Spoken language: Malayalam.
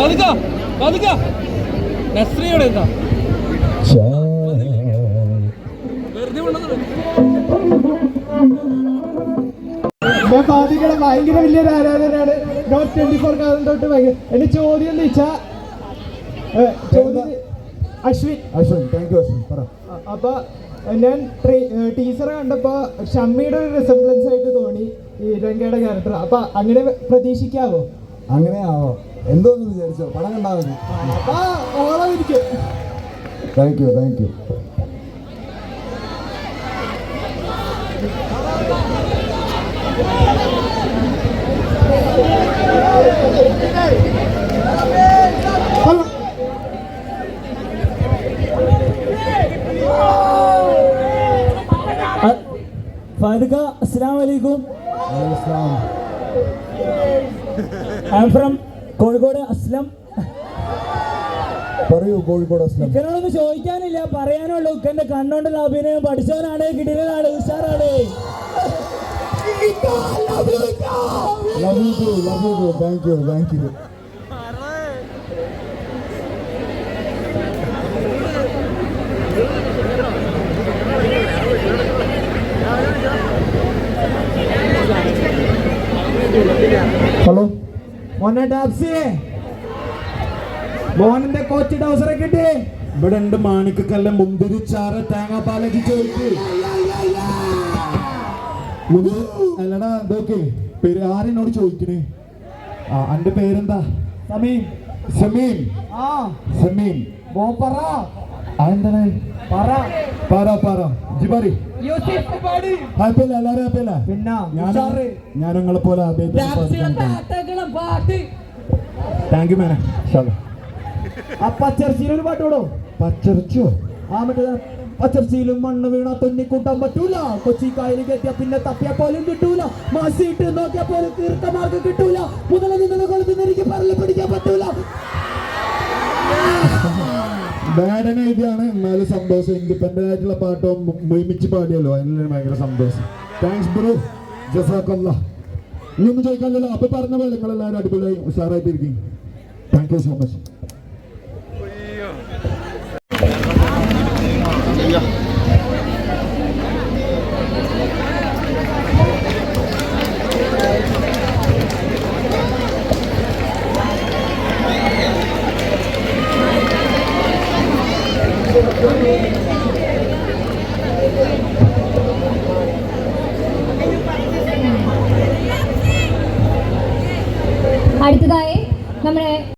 പതുക്ക പതുക്ക നസ്രിയുടെ എന്താ? വെറുതെ കൊണ്ടുവന്നത് ഞാൻ ഫാദിയുടെ ഭയങ്കര വലിയൊരു ആരാധനയാണ് നോട്ട് ട്വന്റി ഫോർ കാലം തൊട്ട് ഭയങ്കര എന്റെ ചോദ്യം എന്ന് വെച്ചാ ചോദ്യം അശ്വിൻ. അശ്വിൻ താങ്ക് യു അശ്വിൻ പറ. അപ്പൊ ഞാൻ ടീച്ചർ കണ്ടപ്പോ ഷമ്മിയുടെ ഒരു റിസംബ്ലൻസ് ആയിട്ട് തോന്നി ഈ രംഗയുടെ ക്യാരക്ടർ അപ്പൊ അങ്ങനെ പ്രതീക്ഷിക്കാവോ? അങ്ങനെ ആവോ എന്തോന്ന് വിചാരിച്ചോ? പടം കണ്ടാവുന്നു മതി. Thank you thank you Fadhika അസ്സാം വലൈക്കും I M from Kozhikode Aslam. പറയൂ കോഴിക്കോട് അസ്ലം. ഇക്കനോടൊന്നും ചോദിക്കാനില്ല പറയാനുള്ളൂ. ഇക്കന്റെ കണ്ണോണ്ടുള്ള അഭിനയം പഠിച്ചവനാണ് കിടിലനാണ് ഉഷാറാണ്. Love you too love you too thank you thank you hello മോനെ ടാപ്സിയെ മോഹനന്റെ കോച്ച് കിട്ടി. ഇവിടെ ഉണ്ട് മാണിക്കക്കല്ല മുന്തിരി ചാറ് തേങ്ങാപ്പാലൊക്കെ ചോദിച്ചു അല്ലടാ ഇതൊക്കെ പേര് ആരെന്നോട് ചോദിക്കണേ? ആ എന്റെ പേരെന്താ? സമീം. സമീം. ആ. സമീം. അതെന്താണ്? പറ. പറ പറ. ജിബാരി എല്ലാരും പിന്നെ ഞാൻ. നിങ്ങളെ പോലെ താങ്ക് യു മേനെ ആ പച്ചർച്ചിയിൽ ഒരു പാട്ട് പാടോ? പച്ചറിച്ചോ ആ മറ്റേ പച്ചർച്ചിയിലും മണ്ണ് വീണ തൊന്നിക്കൂട്ടാൻ പറ്റൂല. കൊച്ചി കായലിൽ കെട്ടിയ പിന്നെ തപ്പിയ പോലും കിട്ടൂല. മാസിട്ട് നോക്കിയ പോലും തീർത്ഥമാർക്ക് കിട്ടൂല. മുതലെ നിന്നെ എനിക്ക് പറൽ പിടിക്കാൻ പറ്റൂല. ബാഡൻ എഴുതിയാണ് എന്നാലും സന്തോഷം. ഇൻഡിപെൻഡന്റ് ആയിട്ടുള്ള പാട്ടോ ഒരുമിച്ച് പാടിയല്ലോ. അതിനുള്ള ഭയങ്കര സന്തോഷം. താങ്ക്സ് ബ്രോ ജസാക്കല്ല. ഇനി ഒന്നും ചോദിക്കാനില്ലല്ലോ. അപ്പൊ പറഞ്ഞ പോലെ നിങ്ങളെല്ലാവരും അടിപൊളിയായി ഉഷാറായിട്ടിരിക്കും. താങ്ക് യു സോ മച്ച് അടുത്തതായി